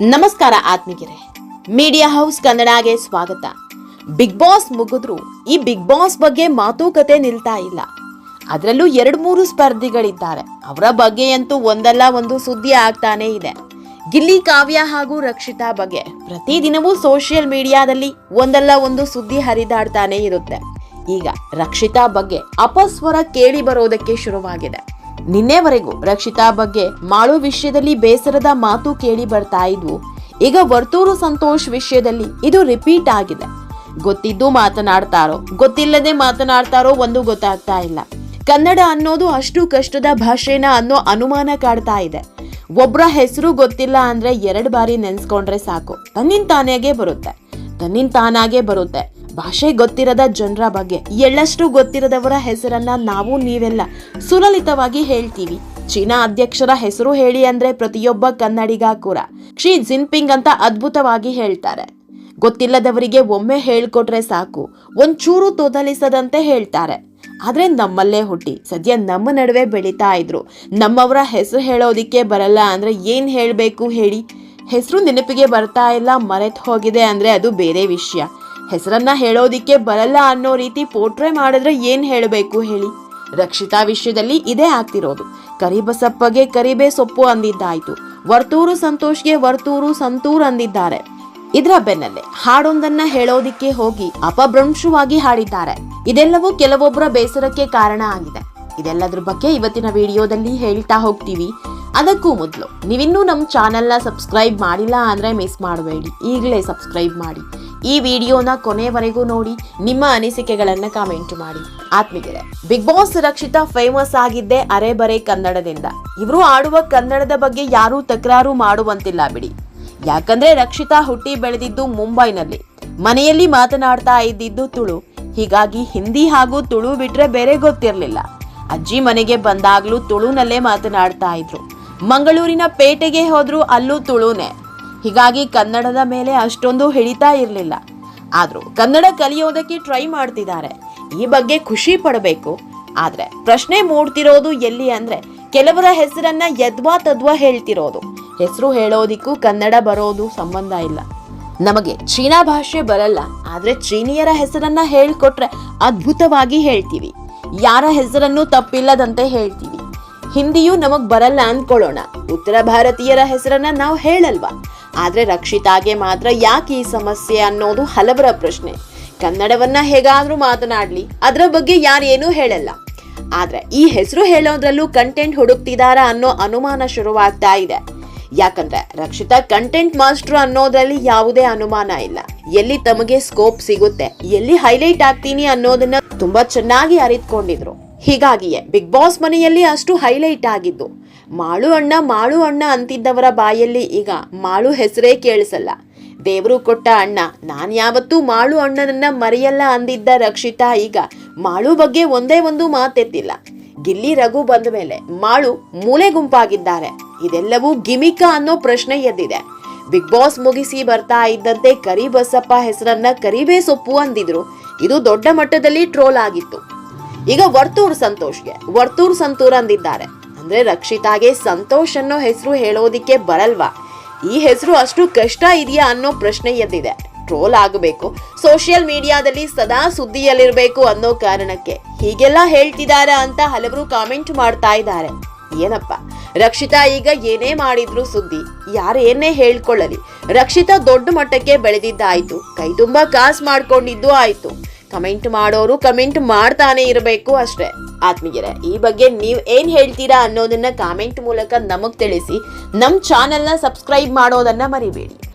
ನಮಸ್ಕಾರ ಆತ್ಮಿಗಿರೆ media house ಕನ್ನಡಗೆ ಸ್ವಾಗತ. ಬಿಗ್ ಬಾಸ್ ಮುಗಿದ್ರು. ಈ ಬಿಗ್ ಬಾಸ್ ಬಗ್ಗೆ ಮಾತುಕತೆ ನಿಲ್ತಾ ಇಲ್ಲ. ಅದರಲ್ಲೂ ಎರಡು ಮೂರು ಸ್ಪರ್ಧಿಗಳಿದ್ದಾರೆ. ಅವರ ಬಗ್ಗೆಯಂತೂ ಒಂದಲ್ಲ, ಒಂದು ಸುದ್ದಿ ಆಗ್ತಾನೇ ಇದೆ. ಗಿಲ್ಲಿ ಕಾವ್ಯ ಹಾಗೂ ರಕ್ಷಿತಾ ಬಗ್ಗೆ. ಪ್ರತಿದಿನವೂ ಸೋಷಿಯಲ್ ಮೀಡಿಯಾದಲ್ಲಿ ಒಂದಲ್ಲ, ಒಂದು ಸುದ್ದಿ ಹರಿದಾಡ್ತಾನೆ ಇರುತ್ತೆ. ಈಗ ರಕ್ಷಿತಾ ಬಗ್ಗೆ ಅಪಸ್ವರ ಕೇಳಿ ಬರೋದಕ್ಕೆ ಶುರುವಾಗಿದೆ. ನಿನ್ನೆವರೆಗೂ ರಕ್ಷಿತಾ ಬಗ್ಗೆ ಮಾಳು ವಿಷಯದಲ್ಲಿ ಬೇಸರದ ಮಾತು ಕೇಳಿ ಬರ್ತಾ ಇದ್ವು. ಈಗ ವರ್ತೂರು ಸಂತೋಷ್ ವಿಷಯದಲ್ಲಿ ಇದು ರಿಪೀಟ್ ಆಗಿದೆ. ಗೊತ್ತಿದ್ದು ಮಾತನಾಡ್ತಾರೋ, ಗೊತ್ತಿಲ್ಲದೆ ಮಾತನಾಡ್ತಾರೋ ಒಂದು ಗೊತ್ತಾಗ್ತಾ ಇಲ್ಲ. ಕನ್ನಡ ಅನ್ನೋದು ಅಷ್ಟು ಕಷ್ಟದ ಭಾಷೆನ ಅನ್ನೋ ಅನುಮಾನ ಕಾಡ್ತಾ ಇದೆ. ಒಬ್ಬರ ಹೆಸರು ಗೊತ್ತಿಲ್ಲ ಅಂದ್ರೆ ಎರಡು ಬಾರಿ ನೆನೆಸ್ಕೊಂಡ್ರೆ ಸಾಕು. ತನ್ನಿಂದ ತಾನಾಗೆ ಬರುತ್ತೆ. ತನ್ನಿಂದ ತಾನಾಗೆ ಬರುತ್ತೆ. ಭಾಷೆ ಗೊತ್ತಿರದ ಜನರ ಬಗ್ಗೆ ಎಳ್ಳಷ್ಟು ಗೊತ್ತಿರದವರ ಹೆಸರನ್ನ ನಾವು ನೀವೆಲ್ಲ ಸುಲಲಿತವಾಗಿ ಹೇಳ್ತೀವಿ. ಚೀನಾ ಅಧ್ಯಕ್ಷರ ಹೆಸರು ಹೇಳಿ ಅಂದ್ರೆ ಪ್ರತಿಯೊಬ್ಬ ಕನ್ನಡಿಗ ಕೂಡ. ಕ್ಷಿ ಜಿನ್ಪಿಂಗ್ ಅಂತ ಅದ್ಭುತವಾಗಿ ಹೇಳ್ತಾರೆ. ಗೊತ್ತಿಲ್ಲದವರಿಗೆ ಒಮ್ಮೆ ಹೇಳ್ಕೊಟ್ರೆ ಸಾಕು. ಒಂಚೂರು ತೊದಲಿಸದಂತೆ ಹೇಳ್ತಾರೆ. ಆದ್ರೆ ನಮ್ಮಲ್ಲೇ ಹುಟ್ಟಿ. ಸದ್ಯ ನಮ್ಮ ನಡುವೆ ಬೆಳೀತಾ ಇದ್ರು. ನಮ್ಮವರ ಹೆಸರು ಹೇಳೋದಿಕ್ಕೆ ಬರಲ್ಲ ಅಂದ್ರೆ ಏನ್ ಹೇಳಬೇಕು ಹೇಳಿ? ಹೆಸರು ನೆನಪಿಗೆ ಬರ್ತಾ ಇಲ್ಲ, ಮರೆತು ಹೋಗಿದೆ ಅಂದ್ರೆ ಅದು ಬೇರೆ ವಿಷಯ. ಹೆಸರನ್ನ ಹೇಳೋದಿಕ್ಕೆ ಬರಲ್ಲ ಅನ್ನೋ ರೀತಿ ಪೋಟ್ರೆ ಮಾಡಿದ್ರೆ ಏನ್ ಹೇಳಬೇಕು ಹೇಳಿ? ರಕ್ಷಿತಾ ವಿಷಯದಲ್ಲಿ ಇದೇ ಆಗ್ತಿರೋದು. ಕರಿಬಸಪ್ಪಗೆ ಕರಿಬೇ ಸೊಪ್ಪು ಅಂದಿದ್ದಾಯ್ತು. ವರ್ತೂರು ಸಂತೋಷ್ಗೆ ವರ್ತೂರು ಸಂತೂರ್ ಅಂದಿದ್ದಾರೆ. ಇದರ ಬೆನ್ನಲ್ಲೇ ಹಾಡೊಂದನ್ನ ಹೇಳೋದಿಕ್ಕೆ ಹೋಗಿ ಅಪಭ್ರಂಶವಾಗಿ ಹಾಡಿದ್ದಾರೆ. ಇದೆಲ್ಲವೂ ಕೆಲವೊಬ್ಬರ ಬೇಸರಕ್ಕೆ ಕಾರಣ ಆಗಿದೆ. ಇದೆಲ್ಲದ್ರ ಬಗ್ಗೆ ಇವತ್ತಿನ ವಿಡಿಯೋದಲ್ಲಿ ಹೇಳ್ತಾ ಹೋಗ್ತೀವಿ. ಅದಕ್ಕೂ ಮೊದಲು ನೀವಿನ್ನೂ ನಮ್ಮ ಚಾನೆಲ್ನ ಸಬ್ಸ್ಕ್ರೈಬ್ ಮಾಡಿಲ್ಲ ಅಂದರೆ ಮಿಸ್ ಮಾಡಬೇಡಿ. ಈಗಲೇ ಸಬ್ಸ್ಕ್ರೈಬ್ ಮಾಡಿ. ಈ ವಿಡಿಯೋನ ಕೊನೆವರೆಗೂ ನೋಡಿ, ನಿಮ್ಮ ಅನಿಸಿಕೆಗಳನ್ನ ಕಾಮೆಂಟ್ ಮಾಡಿ. ಆತ್ಮಿಗೆರೆ ಬಿಗ್ ಬಾಸ್ ರಕ್ಷಿತಾ ಫೇಮಸ್ ಆಗಿದ್ದೆ ಅರೆಬರೆ ಕನ್ನಡದಿಂದ. ಇವರು ಆಡುವ ಕನ್ನಡದ ಬಗ್ಗೆ ಯಾರೂ ತಕರಾರು ಮಾಡುವಂತಿಲ್ಲ ಬಿಡಿ. ಯಾಕಂದ್ರೆ ರಕ್ಷಿತಾ ಹುಟ್ಟಿ ಬೆಳೆದಿದ್ದು ಮುಂಬೈನಲ್ಲಿ. ಮನೆಯಲ್ಲಿ ಮಾತನಾಡ್ತಾ ಇದ್ದಿದ್ದು ತುಳು. ಹೀಗಾಗಿ ಹಿಂದಿ ಹಾಗೂ ತುಳು ಬಿಟ್ರೆ ಬೇರೆ ಗೊತ್ತಿರಲಿಲ್ಲ. ಅಜ್ಜಿ ಮನೆಗೆ ಬಂದಾಗ್ಲೂ ತುಳುನಲ್ಲೇ ಮಾತನಾಡ್ತಾ ಇದ್ರು. ಮಂಗಳೂರಿನ ಪೇಟೆಗೆ ಹೋದ್ರೂ ಅಲ್ಲೂ ತುಳುನೇ. ಹೀಗಾಗಿ ಕನ್ನಡದ ಮೇಲೆ ಅಷ್ಟೊಂದು ಹಿಡಿತಾ ಇರಲಿಲ್ಲ. ಆದರೂ ಕನ್ನಡ ಕಲಿಯೋದಕ್ಕೆ ಟ್ರೈ ಮಾಡ್ತಿದ್ದಾರೆ. ಈ ಬಗ್ಗೆ ಖುಷಿ ಪಡಬೇಕು. ಆದರೆ ಪ್ರಶ್ನೆ ಮೂಡ್ತಿರೋದು ಎಲ್ಲಿ ಅಂದರೆ ಕೆಲವರ ಹೆಸರನ್ನ ಯದ್ವಾ ತದ್ವಾ ಹೇಳ್ತಿರೋದು. ಹೆಸರು ಹೇಳೋದಿಕ್ಕೂ ಕನ್ನಡ ಬರೋದು ಸಂಬಂಧ ಇಲ್ಲ. ನಮಗೆ ಚೀನಾ ಭಾಷೆ ಬರಲ್ಲ, ಆದರೆ ಚೀನಿಯರ ಹೆಸರನ್ನ ಹೇಳ್ಕೊಟ್ರೆ ಅದ್ಭುತವಾಗಿ ಹೇಳ್ತೀವಿ. ಯಾರ ಹೆಸರನ್ನು ತಪ್ಪಿಲ್ಲದಂತೆ ಹೇಳ್ತೀವಿ. ಹಿಂದಿಯೂ ನಮಗೆ ಬರಲ್ಲ ಅಂದ್ಕೊಳ್ಳೋಣ ಉತ್ತರ ಭಾರತೀಯರ ಹೆಸರನ್ನ ನಾವು ಹೇಳಲ್ವಾ? ಆದ್ರೆ ರಕ್ಷಿತಾಗೆ ಮಾತ್ರ ಯಾಕೆ ಈ ಸಮಸ್ಯೆ ಅನ್ನೋದು ಹಲವರ ಪ್ರಶ್ನೆ. ಕನ್ನಡವನ್ನ ಹೇಗಾದರೂ ಮಾತನಾಡಲಿ, ಅದರ ಬಗ್ಗೆ ಯಾರೇನೂ ಹೇಳಲ್ಲ. ಆದರೆ ಈ ಹೆಸರು ಹೇಳೋದ್ರಲ್ಲೂ ಕಂಟೆಂಟ್ ಹುಡುಕ್ತಿದಾರಾ ಅನ್ನೋ ಅನುಮಾನ ಶುರುವಾಗ್ತಾ ಇದೆ. ಯಾಕಂದ್ರೆ ರಕ್ಷಿತಾ ಕಂಟೆಂಟ್ ಮಾಸ್ಟರ್ ಅನ್ನೋದ್ರಲ್ಲಿ ಯಾವುದೇ ಅನುಮಾನ ಇಲ್ಲ. ಎಲ್ಲಿ ತಮಗೆ ಸ್ಕೋಪ್ ಸಿಗುತ್ತೆ, ಎಲ್ಲಿ ಹೈಲೈಟ್ ಆಗ್ತೀನಿ ಅನ್ನೋದನ್ನ ತುಂಬಾ ಚೆನ್ನಾಗಿ ಅರಿತುಕೊಂಡಿದ್ರು. ಹೀಗಾಗಿಯೇ ಬಿಗ್ ಬಾಸ್ ಮನೆಯಲ್ಲಿ ಅಷ್ಟು ಹೈಲೈಟ್ ಆಗಿದ್ದು ಮಾಳು ಅಣ್ಣ ಮಾಳು ಅಣ್ಣ ಅಂತಿದ್ದವರ ಬಾಯಲ್ಲಿ ಈಗ ಮಾಳು ಹೆಸರೇ ಕೇಳಿಸಲ್ಲ. ದೇವರು ಕೊಟ್ಟ ಅಣ್ಣ, ನಾನು ಯಾವತ್ತೂ ಮಾಳು ಅಣ್ಣನನ್ನ ಮರೆಯಲ್ಲ ಅಂದಿದ್ದ ರಕ್ಷಿತಾ ಈಗ ಮಾಳು ಬಗ್ಗೆ ಒಂದೇ ಒಂದು ಮಾತೆತ್ತಿಲ್ಲ. ಗಿಲ್ಲಿ ರಘು ಬಂದ ಮೇಲೆ ಮಾಳು ಮೂಲೆ ಗುಂಪಾಗಿದ್ದಾರೆ. ಇದೆಲ್ಲವೂ ಗಿಮಿಕ ಅನ್ನೋ ಪ್ರಶ್ನೆ ಎದ್ದಿದೆ. ಬಿಗ್ ಬಾಸ್ ಮುಗಿಸಿ ಬರ್ತಾ ಇದ್ದಂತೆ ಕರಿ ಬಸಪ್ಪ ಹೆಸರನ್ನ ಕರಿಬೇ ಸೊಪ್ಪು ಅಂದಿದ್ರು. ಇದು ದೊಡ್ಡ ಮಟ್ಟದಲ್ಲಿ ಟ್ರೋಲ್ ಆಗಿತ್ತು. ಈಗ ವರ್ತೂರ್ ಸಂತೋಷ್ಗೆ, ವರ್ತೂರ್ ಸಂತೂರ್ ಅಂದಿದ್ದಾರೆ. ಅಂದ್ರೆ ರಕ್ಷಿತಾಗೆ ಸಂತೋಷ್ ಅನ್ನೋ ಹೆಸರು ಹೇಳೋದಿಕ್ಕೆ ಬರಲ್ವಾ? ಈ ಹೆಸರು ಅಷ್ಟು ಕಷ್ಟ ಇದೆಯಾ ಅನ್ನೋ ಪ್ರಶ್ನೆ ಎದ್ದಿದೆ. ಟ್ರೋಲ್ ಆಗಬೇಕು. ಸೋಷಿಯಲ್ ಮೀಡಿಯಾದಲ್ಲಿ ಸದಾ ಸುದ್ದಿಯಲ್ಲಿರಬೇಕು ಅನ್ನೋ ಕಾರಣಕ್ಕೆ. ಹೀಗೆಲ್ಲ ಹೇಳ್ತಿದ್ದಾರೆ ಅಂತ ಹಲವರು ಕಾಮೆಂಟ್ ಮಾಡ್ತಾ ಇದ್ದಾರೆ. ಏನಪ್ಪ? ರಕ್ಷಿತಾ ಈಗ ಏನೇ ಮಾಡಿದ್ರು ಸುದ್ದಿ. ಯಾರೇನೇ ಹೇಳ್ಕೊಳ್ಳಲಿ. ರಕ್ಷಿತಾ ದೊಡ್ಡ ಮಟ್ಟಕ್ಕೆ ಬೆಳೆದಿದ್ದಾಯ್ತು. ಕೈ ತುಂಬಾ ಕಾಸು ಮಾಡ್ಕೊಂಡಿದ್ದು ಆಯ್ತು. ಕಮೆಂಟ್ ಮಾಡೋರು ಕಮೆಂಟ್ ಮಾಡ್ತಾನೆ ಇರಬೇಕು ಅಷ್ಟೇ. ಆತ್ಮೀಯರೇ, ಈ ಬಗ್ಗೆ ನೀವು ಏನ್ ಹೇಳ್ತೀರಾ ಅನ್ನೋದನ್ನ ಕಾಮೆಂಟ್ ಮೂಲಕ ನಮಗೆ ತಿಳಿಸಿ. ನಮ್ ಚಾನೆಲ್ನ ಸಬ್ಸ್ಕ್ರೈಬ್ ಮಾಡೋದನ್ನ ಮರಿಬೇಡಿ.